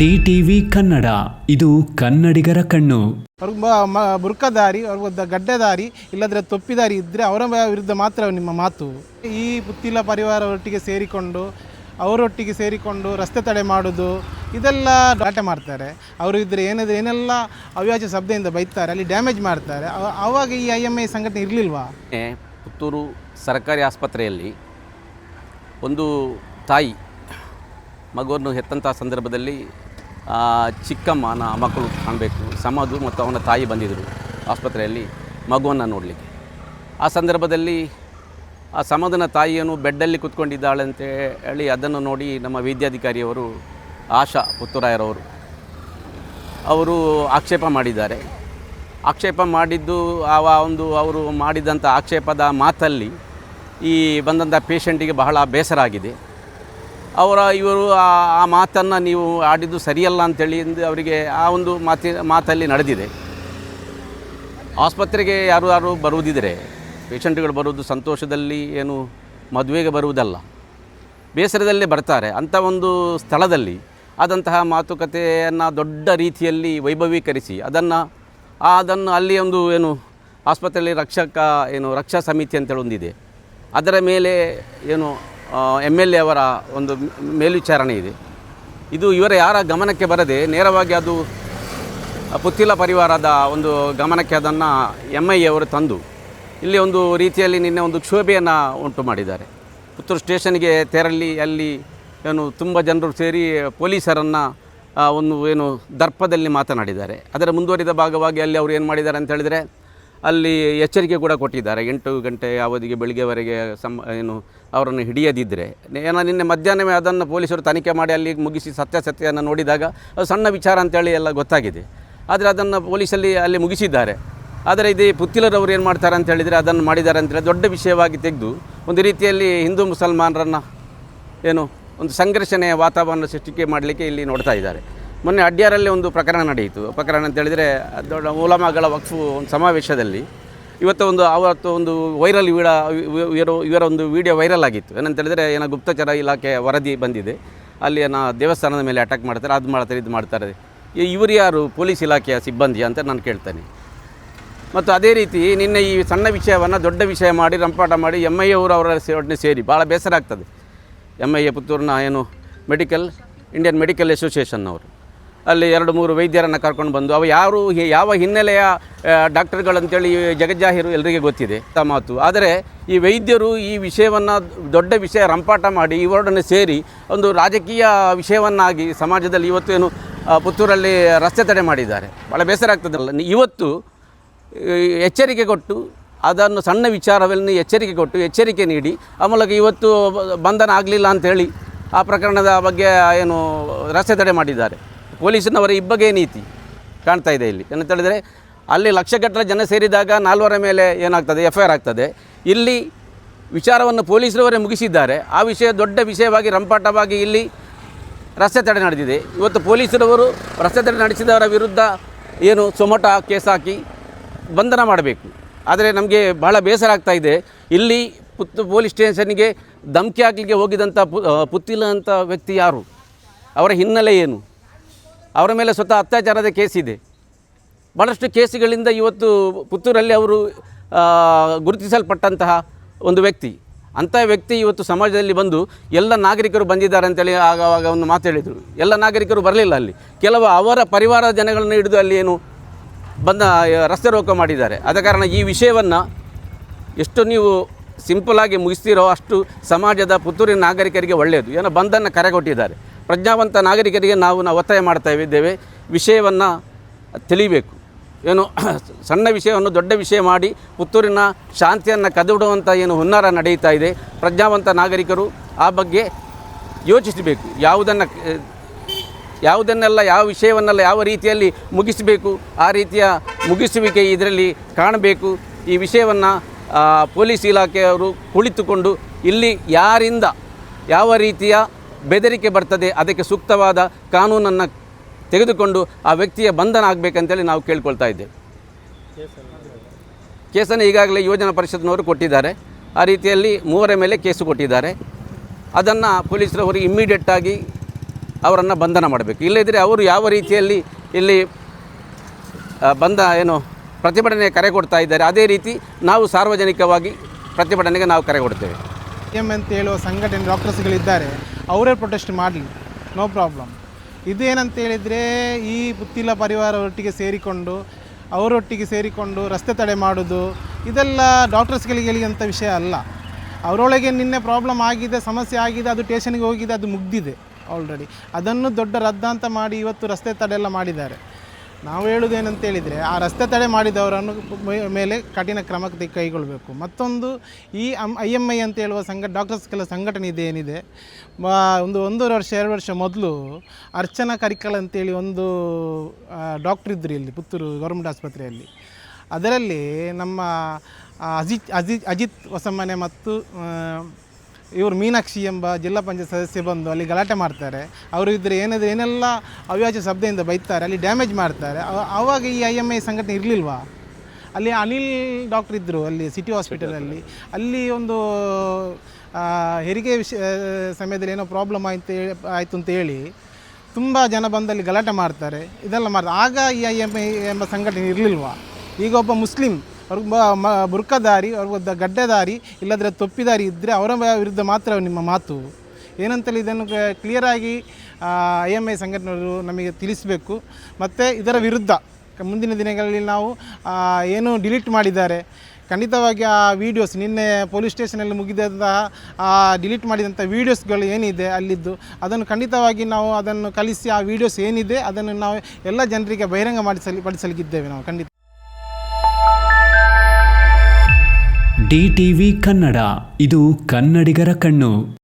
D TV Kannada ಇದು ಕನ್ನಡಿಗರ ಕಣ್ಣು. ಬುರ್ಕದಾರಿ ಅವ್ರಿಗೆ ಗಡ್ಡೆದಾರಿ ಇಲ್ಲದ್ರೆ ತೊಪ್ಪಿದಾರಿ ಇದ್ದರೆ ಅವರ ವಿರುದ್ಧ ಮಾತ್ರ ನಿಮ್ಮ ಮಾತು. ಈ ಪುತ್ತಿಲ ಪರಿವಾರ ಒಟ್ಟಿಗೆ ಸೇರಿಕೊಂಡು ಅವರೊಟ್ಟಿಗೆ ಸೇರಿಕೊಂಡು ರಸ್ತೆ ತಡೆ ಮಾಡೋದು ಇದೆಲ್ಲ ಡಾಟೆ ಮಾಡ್ತಾರೆ. ಅವರು ಇದ್ರೆ ಏನಿದ್ರೆ ಏನೆಲ್ಲ ಅವ್ಯಾಜ ಶಬ್ದದಿಂದ ಬೈತಾರೆ ಅಲ್ಲಿ ಡ್ಯಾಮೇಜ್ ಮಾಡ್ತಾರೆ. ಆವಾಗ ಈ ಐ ಎಂ ಐ ಸಂಘಟನೆ ಇರಲಿಲ್ವಾ? ಪುತ್ತೂರು ಸರ್ಕಾರಿ ಆಸ್ಪತ್ರೆಯಲ್ಲಿ ಒಂದು ತಾಯಿ ಮಗುವನ್ನು ಹೆತ್ತಂತಹ ಸಂದರ್ಭದಲ್ಲಿ ಚಿಕ್ಕಮ್ಮನ ಮಕ್ಕಳು ಕಾಣಬೇಕು. ಸಮಾಧು ಮತ್ತು ಅವನ ತಾಯಿ ಬಂದಿದ್ದರು ಆಸ್ಪತ್ರೆಯಲ್ಲಿ ಮಗುವನ್ನು ನೋಡಲಿಕ್ಕೆ. ಆ ಸಂದರ್ಭದಲ್ಲಿ ಆ ಸಮಾಧನ ತಾಯಿಯನ್ನು ಬೆಡ್ಡಲ್ಲಿ ಕೂತ್ಕೊಂಡಿದ್ದಾಳೆ ಅಂತ ಹೇಳಿ ಅದನ್ನು ನೋಡಿ ನಮ್ಮ ವೈದ್ಯಾಧಿಕಾರಿಯವರು ಆಶಾ ಪುತ್ತೂರಾಯರವರು ಅವರು ಆಕ್ಷೇಪ ಮಾಡಿದ್ದಾರೆ. ಆಕ್ಷೇಪ ಮಾಡಿದ್ದು ಆ ಒಂದು ಅವರು ಮಾಡಿದಂಥ ಆಕ್ಷೇಪದ ಮಾತಲ್ಲಿ ಈ ಬಂದಂಥ ಪೇಷಂಟಿಗೆ ಬಹಳ ಬೇಸರ ಆಗಿದೆ. ಅವರ ಇವರು ಆ ಮಾತನ್ನು ನೀವು ಆಡಿದ್ದು ಸರಿಯಲ್ಲ ಅಂತೇಳಿ ಎಂದು ಅವರಿಗೆ ಆ ಒಂದು ಮಾತಿ, ಮಾತಲ್ಲಿ ನಡೆದಿದೆ. ಆಸ್ಪತ್ರೆಗೆ ಯಾರು ಯಾರು ಬರುವುದಿದ್ರೆ, ಪೇಷಂಟ್ಗಳು ಬರುವುದು ಸಂತೋಷದಲ್ಲಿ ಏನು ಮದುವೆಗೆ ಬರುವುದಲ್ಲ. ಬೇಸರದಲ್ಲೇ ಬರ್ತಾರೆ. ಅಂಥ ಒಂದು ಸ್ಥಳದಲ್ಲಿ ಆದಂತಹ ಮಾತುಕತೆಯನ್ನು ದೊಡ್ಡ ರೀತಿಯಲ್ಲಿ ವೈಭವೀಕರಿಸಿ, ಅದನ್ನು ಅದನ್ನು ಅಲ್ಲಿ ಒಂದು ಏನು ಆಸ್ಪತ್ರೆಯಲ್ಲಿ ರಕ್ಷಕ, ಏನು ರಕ್ಷಾ ಸಮಿತಿ ಅಂತೇಳಿ ಒಂದಿದೆ ಅದರ ಮೇಲೆ ಏನು ಎಂ ಎಲ್ ಎ ಅವರ ಒಂದು ಮೇಲ್ವಿಚಾರಣೆ ಇದೆ. ಇದು ಇವರ ಯಾರ ಗಮನಕ್ಕೆ ಬರದೆ ನೇರವಾಗಿ ಅದು ಪುತ್ತಿಲ ಪರಿವಾರದ ಒಂದು ಗಮನಕ್ಕೆ ಅದನ್ನು ಎಂ ಐ ಅವರು ತಂದು ಇಲ್ಲಿ ಒಂದು ರೀತಿಯಲ್ಲಿ ನಿನ್ನೆ ಒಂದು ಕ್ಷೋಭೆಯನ್ನು ಉಂಟು ಮಾಡಿದ್ದಾರೆ. ಪುತ್ತೂರು ಸ್ಟೇಷನ್ಗೆ ತೆರಳಿ ಅಲ್ಲಿ ಏನು ತುಂಬ ಜನರು ಸೇರಿ ಪೊಲೀಸರನ್ನು ಒಂದು ಏನು ದರ್ಪದಲ್ಲಿ ಮಾತನಾಡಿದ್ದಾರೆ. ಅದರ ಮುಂದುವರಿದ ಭಾಗವಾಗಿ ಅಲ್ಲಿ ಅವರು ಏನು ಮಾಡಿದ್ದಾರೆ ಅಂತ ಹೇಳಿದರೆ ಅಲ್ಲಿ ಎಚ್ಚರಿಕೆ ಕೂಡ ಕೊಟ್ಟಿದ್ದಾರೆ. ಎಂಟು ಗಂಟೆ ಅವಧಿಗೆ ಬೆಳಿಗ್ಗೆವರೆಗೆ ಸಮ ಏನು, ಅವರನ್ನು ಹಿಡಿಯದಿದ್ದರೆ ಏನೋ ನಿನ್ನೆ ಮಧ್ಯಾಹ್ನವೇ ಅದನ್ನು ಪೊಲೀಸರು ತನಿಖೆ ಮಾಡಿ ಅಲ್ಲಿ ಮುಗಿಸಿ ಸತ್ಯಾಸತ್ಯವನ್ನು ನೋಡಿದಾಗ ಅದು ಸಣ್ಣ ವಿಚಾರ ಅಂತೇಳಿ ಎಲ್ಲ ಗೊತ್ತಾಗಿದೆ. ಆದರೆ ಅದನ್ನು ಪೊಲೀಸಲ್ಲಿ ಅಲ್ಲಿ ಮುಗಿಸಿದ್ದಾರೆ. ಆದರೆ ಇದು ಪುತ್ತಿಲರವರು ಏನು ಮಾಡ್ತಾರೆ ಅಂತ ಹೇಳಿದರೆ ಅದನ್ನು ಮಾಡಿದ್ದಾರೆ ಅಂತೇಳಿ ದೊಡ್ಡ ವಿಷಯವಾಗಿ ತೆಗೆದು ಒಂದು ರೀತಿಯಲ್ಲಿ ಹಿಂದೂ ಮುಸಲ್ಮಾನರನ್ನು ಏನು, ಒಂದು ಸಂಘರ್ಷಣೆಯ ವಾತಾವರಣ ಸೃಷ್ಟಿಕೆ ಮಾಡಲಿಕ್ಕೆ ಇಲ್ಲಿ ನೋಡ್ತಾ ಇದ್ದಾರೆ. ಮೊನ್ನೆ ಅಡ್ಯಾರಲ್ಲಿ ಒಂದು ಪ್ರಕರಣ ನಡೆಯಿತು. ಪ್ರಕರಣ ಅಂತ ಹೇಳಿದರೆ, ದೊಡ್ಡ ಮೂಲಮಗಳ ವಕ್ಫು ಒಂದು ಸಮಾವೇಶದಲ್ಲಿ ಇವತ್ತು ಒಂದು ಆವತ್ತು ಒಂದು ವೈರಲ್ ವೀಡ, ಇವರು, ಇವರ ಒಂದು ವಿಡಿಯೋ ವೈರಲ್ ಆಗಿತ್ತು. ಏನಂತ ಹೇಳಿದರೆ, ಏನೋ ಗುಪ್ತಚರ ಇಲಾಖೆ ವರದಿ ಬಂದಿದೆ. ಅಲ್ಲಿ ಏನೋ ದೇವಸ್ಥಾನದ ಮೇಲೆ ಅಟ್ಯಾಕ್ ಮಾಡ್ತಾರೆ, ಅದು ಮಾಡ್ತಾರೆ, ಇದು ಮಾಡ್ತಾರೆ. ಇವರು ಯಾರು? ಪೊಲೀಸ್ ಇಲಾಖೆಯ ಸಿಬ್ಬಂದಿ ಅಂತ ನಾನು ಕೇಳ್ತೇನೆ. ಮತ್ತು ಅದೇ ರೀತಿ ನಿನ್ನೆ ಈ ಸಣ್ಣ ವಿಷಯವನ್ನು ದೊಡ್ಡ ವಿಷಯ ಮಾಡಿ, ರಂಪಾಟ ಮಾಡಿ ಎಂ ಐ ಅವರು ಅವರ ಒಟ್ಟಿಗೆ ಸೇರಿ ಭಾಳ ಬೇಸರ ಆಗ್ತದೆ. ಎಂ ಐ ಎ ಪುತ್ತೂರಿನ ಏನು, ಮೆಡಿಕಲ್ ಇಂಡಿಯನ್ ಮೆಡಿಕಲ್ ಅಸೋಸಿಯೇಷನ್ ಅವರು ಅಲ್ಲಿ ಎರಡು ಮೂರು ವೈದ್ಯರನ್ನು ಕರ್ಕೊಂಡು ಬಂದು, ಅವು ಯಾರು ಯಾವ ಹಿನ್ನೆಲೆಯ ಡಾಕ್ಟರ್ಗಳಂತೇಳಿ ಜಗಜ್ಜಾಹಿರು ಎಲ್ಲರಿಗೆ ಗೊತ್ತಿದೆ ಮಾತು. ಆದರೆ ಈ ವೈದ್ಯರು ಈ ವಿಷಯವನ್ನು ದೊಡ್ಡ ವಿಷಯ ರಂಪಾಟ ಮಾಡಿ ಇವರೊಡನೆ ಸೇರಿ ಒಂದು ರಾಜಕೀಯ ವಿಷಯವನ್ನಾಗಿ ಸಮಾಜದಲ್ಲಿ ಇವತ್ತು ಏನು ಪುತ್ತೂರಲ್ಲಿ ರಸ್ತೆ ತಡೆ ಮಾಡಿದ್ದಾರೆ. ಭಾಳ ಬೇಸರ ಆಗ್ತದಲ್ಲ. ಇವತ್ತು ಎಚ್ಚರಿಕೆ ಕೊಟ್ಟು, ಅದನ್ನು ಸಣ್ಣ ವಿಚಾರವನ್ನು ಎಚ್ಚರಿಕೆ ಕೊಟ್ಟು, ಎಚ್ಚರಿಕೆ ನೀಡಿ ಆ ಮೂಲಕ ಇವತ್ತು ಬಂಧನ ಆಗಲಿಲ್ಲ ಅಂಥೇಳಿ ಆ ಪ್ರಕರಣದ ಬಗ್ಗೆ ಏನು ರಸ್ತೆ ತಡೆ ಮಾಡಿದ್ದಾರೆ. ಪೊಲೀಸಿನವರ ಇಬ್ಬಗೆ ನೀತಿ ಕಾಣ್ತಾ ಇದೆ ಇಲ್ಲಿ. ಏನಂತ ಹೇಳಿದರೆ ಅಲ್ಲಿ ಲಕ್ಷಗಟ್ಟಲೆ ಜನ ಸೇರಿದಾಗ ನಾಲ್ವರ ಮೇಲೆ ಏನಾಗ್ತದೆ ಎಫ್ ಐ ಆಗ್ತದೆ. ಇಲ್ಲಿ ವಿಚಾರವನ್ನು ಪೊಲೀಸರವರೇ ಮುಗಿಸಿದ್ದಾರೆ. ಆ ವಿಷಯ ದೊಡ್ಡ ವಿಷಯವಾಗಿ ರಂಪಾಟವಾಗಿ ಇಲ್ಲಿ ರಸ್ತೆ ತಡೆ ನಡೆದಿದೆ. ಇವತ್ತು ಪೊಲೀಸರವರು ರಸ್ತೆ ತಡೆ ನಡೆಸಿದವರ ವಿರುದ್ಧ ಏನು ಸೊಮಟ ಕೇಸ್ ಹಾಕಿ ಬಂಧನ ಮಾಡಬೇಕು. ಆದರೆ ನಮಗೆ ಬಹಳ ಬೇಸರ ಆಗ್ತಾ ಇದೆ. ಇಲ್ಲಿ ಪುತ್ತು ಪೊಲೀಸ್ ಸ್ಟೇಷನ್ಗೆ ಧಮಕಿ ಹಾಕಲಿಕ್ಕೆ ಹೋಗಿದಂಥ ಪು ಆ, ಪುತ್ತಿಲ ಅಂತ ವ್ಯಕ್ತಿ ಯಾರು? ಅವರ ಹಿನ್ನೆಲೆ ಏನು? ಅವರ ಮೇಲೆ ಸ್ವತಃ ಅತ್ಯಾಚಾರದ ಇದೆ. ಭಾಳಷ್ಟು ಕೇಸುಗಳಿಂದ ಇವತ್ತು ಪುತ್ತೂರಲ್ಲಿ ಅವರು ಗುರುತಿಸಲ್ಪಟ್ಟಂತಹ ಒಂದು ವ್ಯಕ್ತಿ. ಅಂಥ ವ್ಯಕ್ತಿ ಇವತ್ತು ಸಮಾಜದಲ್ಲಿ ಬಂದು ಎಲ್ಲ ನಾಗರಿಕರು ಬಂದಿದ್ದಾರೆ ಅಂತೇಳಿ ಆಗವಾಗ ಒಂದು ಮಾತು ಹೇಳಿದರು. ಎಲ್ಲ ನಾಗರಿಕರು ಬರಲಿಲ್ಲ ಅಲ್ಲಿ. ಕೆಲವು ಅವರ ಪರಿವಾರದ ಜನಗಳನ್ನು ಹಿಡಿದು ಅಲ್ಲಿ ಏನು ಬಂದ, ರಸ್ತೆ ರೋಕ ಮಾಡಿದ್ದಾರೆ. ಆದ ಕಾರಣ ಈ ವಿಷಯವನ್ನು ಎಷ್ಟು ನೀವು ಸಿಂಪಲಾಗಿ ಮುಗಿಸ್ತೀರೋ ಅಷ್ಟು ಸಮಾಜದ ಪುತ್ತೂರಿನ ನಾಗರಿಕರಿಗೆ ಒಳ್ಳೆಯದು. ಏನೋ ಬಂದನ್ನು ಕರೆಗೊಟ್ಟಿದ್ದಾರೆ. ಪ್ರಜ್ಞಾವಂತ ನಾಗರಿಕರಿಗೆ ನಾವು ನಾವು ಒತ್ತಾಯ ಮಾಡ್ತಾ ಇದ್ದೇವೆ. ವಿಷಯವನ್ನು ತಿಳಿಬೇಕು. ಏನು ಸಣ್ಣ ವಿಷಯವನ್ನು ದೊಡ್ಡ ವಿಷಯ ಮಾಡಿ ಪುತ್ತೂರಿನ ಶಾಂತಿಯನ್ನು ಕದಡುವಂಥ ಏನು ಹುನ್ನಾರ ನಡೆಯುತ್ತಾ ಇದೆ. ಪ್ರಜ್ಞಾವಂತ ನಾಗರಿಕರು ಆ ಬಗ್ಗೆ ಯೋಚಿಸಬೇಕು. ಯಾವುದನ್ನು, ಯಾವುದನ್ನೆಲ್ಲ ಯಾವ ವಿಷಯವನ್ನೆಲ್ಲ ಯಾವ ರೀತಿಯಲ್ಲಿ ಮುಗಿಸಬೇಕು, ಆ ರೀತಿಯ ಮುಗಿಸುವಿಕೆ ಇದರಲ್ಲಿ ಕಾಣಬೇಕು. ಈ ವಿಷಯವನ್ನು ಪೊಲೀಸ್ ಇಲಾಖೆಯವರು ಕುಳಿತುಕೊಂಡು ಇಲ್ಲಿ ಯಾರಿಂದ, ಯಾವ ರೀತಿಯ ಬೆದರಿಕೆ ಬರ್ತದೆ, ಅದಕ್ಕೆ ಸೂಕ್ತವಾದ ಕಾನೂನನ್ನು ತೆಗೆದುಕೊಂಡು ಆ ವ್ಯಕ್ತಿಯ ಬಂಧನ ಆಗಬೇಕಂತೇಳಿ ನಾವು ಕೇಳ್ಕೊಳ್ತಾ ಇದ್ದೇವೆ. ಕೇಸನ್ನು ಈಗಾಗಲೇ ಯೋಜನಾ ಪರಿಷತ್ನವರು ಕೊಟ್ಟಿದ್ದಾರೆ. ಆ ರೀತಿಯಲ್ಲಿ ಮೂವರ ಮೇಲೆ ಕೇಸು ಕೊಟ್ಟಿದ್ದಾರೆ. ಅದನ್ನು ಪೊಲೀಸರವರು ಇಮ್ಮಿಡಿಯೇಟಾಗಿ ಅವರನ್ನು ಬಂಧನ ಮಾಡಬೇಕು. ಇಲ್ಲದಿದ್ದರೆ ಅವರು ಯಾವ ರೀತಿಯಲ್ಲಿ ಇಲ್ಲಿ ಬಂದ ಏನು ಪ್ರತಿಭಟನೆ ಕರೆ ಕೊಡ್ತಾ ಇದ್ದಾರೆ, ಅದೇ ರೀತಿ ನಾವು ಸಾರ್ವಜನಿಕವಾಗಿ ಪ್ರತಿಭಟನೆಗೆ ನಾವು ಕರೆ ಕೊಡ್ತೇವೆ. ಎಂ ಅಂತ ಹೇಳುವ ಸಂಘಟನೆ, ಡಾಕ್ಟರ್ಸ್ಗಳಿದ್ದಾರೆ. ಅವರೇ ಪ್ರೊಟೆಸ್ಟ್ ಮಾಡಲಿ. ನೋ ಪ್ರಾಬ್ಲಮ್ ಇದೇನಂತ ಹೇಳಿದರೆ ಈ ಪುತ್ತಿಲ ಪರಿವಾರ ಒಟ್ಟಿಗೆ ಸೇರಿಕೊಂಡು, ಅವರೊಟ್ಟಿಗೆ ಸೇರಿಕೊಂಡು ರಸ್ತೆ ತಡೆ ಮಾಡೋದು, ಇದೆಲ್ಲ ಡಾಕ್ಟರ್ಸ್ಗಳಿಗೆ ಅಂತ ವಿಷಯ ಅಲ್ಲ. ಅವರೊಳಗೆ ನಿನ್ನೆ ಪ್ರಾಬ್ಲಮ್ ಆಗಿದೆ, ಸಮಸ್ಯೆ ಆಗಿದೆ, ಅದು ಟೇಷನ್ಗೆ ಹೋಗಿದೆ, ಅದು ಮುಗ್ದಿದೆ ಆಲ್ರೆಡಿ ಅದನ್ನು ದೊಡ್ಡ ರದ್ದಾಂತ ಮಾಡಿ ಇವತ್ತು ರಸ್ತೆ ತಡೆ ಎಲ್ಲ ಮಾಡಿದ್ದಾರೆ. ನಾವು ಹೇಳುವುದೇನಂತ ಹೇಳಿದರೆ, ಆ ರಸ್ತೆ ತಡೆ ಮಾಡಿದವರನ್ನು ಮೇಲೆ ಕಠಿಣ ಕ್ರಮ ಕೈಗೊಳ್ಳಬೇಕು ಮತ್ತೊಂದು, ಈ ಅಮ್ ಐ ಎಂ ಐ ಅಂತ ಹೇಳುವ ಸಂಘ, ಡಾಕ್ಟರ್ಸ್ ಕೆಲ ಸಂಘಟನೆ ಇದೆ, ಏನಿದೆ. ಒಂದು ಒಂದೂವರೆ ವರ್ಷ, ಎರಡು ವರ್ಷ ಮೊದಲು ಅರ್ಚನಾ ಕರಿಕಲ್ ಅಂತೇಳಿ ಒಂದು ಡಾಕ್ಟ್ರ್ ಇದ್ದರು ಇಲ್ಲಿ, ಪುತ್ತೂರು ಗೌರ್ಮೆಂಟ್ ಆಸ್ಪತ್ರೆಯಲ್ಲಿ. ಅದರಲ್ಲಿ ನಮ್ಮ ಅಜಿತ್ ಅಜಿತ್ ಅಜಿತ್ ಹೊಸಮನೆ ಮತ್ತು ಇವರು ಮೀನಾಕ್ಷಿ ಎಂಬ ಜಿಲ್ಲಾ ಪಂಚಾಯತ್ ಸದಸ್ಯ ಬಂದು ಅಲ್ಲಿ ಗಲಾಟೆ ಮಾಡ್ತಾರೆ. ಅವರು ಇದ್ದರೆ ಏನಾದರೂ ಏನೆಲ್ಲ ಅವ್ಯಾಜ್ಯ ಶಬ್ದದಿಂದ ಬೈತಾರೆ, ಅಲ್ಲಿ ಡ್ಯಾಮೇಜ್ ಮಾಡ್ತಾರೆ. ಆವಾಗ ಈ ಐ ಎಂ ಐ ಸಂಘಟನೆ ಇರಲಿಲ್ವಾ? ಅಲ್ಲಿ ಅನಿಲ್ ಡಾಕ್ಟರ್ ಇದ್ದರು ಅಲ್ಲಿ ಸಿಟಿ ಹಾಸ್ಪಿಟಲಲ್ಲಿ ಅಲ್ಲಿ. ಒಂದು ಹೆರಿಗೆ ವಿಷಯ ಸಮಯದಲ್ಲಿ ಏನೋ ಪ್ರಾಬ್ಲಮ್ ಆಯ್ತು, ಆಯಿತು ಅಂತ ಹೇಳಿ ತುಂಬ ಜನ ಬಂದಲ್ಲಿ ಗಲಾಟೆ ಮಾಡ್ತಾರೆ. ಇದೆಲ್ಲ ಮಾಡ್ತಾರೆ. ಆಗ ಈ ಐ ಎಂ ಐ ಎಂಬ ಸಂಘಟನೆ ಇರಲಿಲ್ವಾ? ಈಗ ಒಬ್ಬ ಮುಸ್ಲಿಂ ಅವ್ರಿಗೆ ಬುರ್ಕದಾರಿ ಅವ್ರಿಗೆ ಗಡ್ಡೆದಾರಿ, ಇಲ್ಲದ್ರೆ ತೊಪ್ಪಿದಾರಿ ಇದ್ದರೆ ಅವರ ವಿರುದ್ಧ ಮಾತ್ರ ನಿಮ್ಮ ಮಾತು. ಏನಂತೇಳಿ ಇದನ್ನು ಕ್ಲಿಯರಾಗಿ ಐ ಎಂ ಐ ಸಂಘಟನೆಯವರು ನಮಗೆ ತಿಳಿಸಬೇಕು. ಮತ್ತು ಇದರ ವಿರುದ್ಧ ಮುಂದಿನ ದಿನಗಳಲ್ಲಿ ನಾವು ಏನು ಡಿಲೀಟ್ ಮಾಡಿದ್ದಾರೆ. ಖಂಡಿತವಾಗಿ ಆ ವೀಡಿಯೋಸ್ ನಿನ್ನೆ ಪೊಲೀಸ್ ಸ್ಟೇಷನಲ್ಲಿ ಮುಗಿದಂತಹ, ಆ ಡಿಲೀಟ್ ಮಾಡಿದಂಥ ವೀಡಿಯೋಸ್ಗಳು ಏನಿದೆ ಅಲ್ಲಿದ್ದು, ಅದನ್ನು ಖಂಡಿತವಾಗಿ ನಾವು ಅದನ್ನು ಕಲಿಸಿ ಆ ವೀಡಿಯೋಸ್ ಏನಿದೆ ಅದನ್ನು ನಾವು ಎಲ್ಲ ಜನರಿಗೆ ಬಹಿರಂಗ ಮಾಡಿಸಲಿ, ಪಡಿಸಲಿಕ್ಕಿದ್ದೇವೆ ನಾವು, ಖಂಡಿತ ಡಿ ಟಿ ವಿ ಕನ್ನಡ. ಇದು ಕನ್ನಡಿಗರ ಕಣ್ಣು.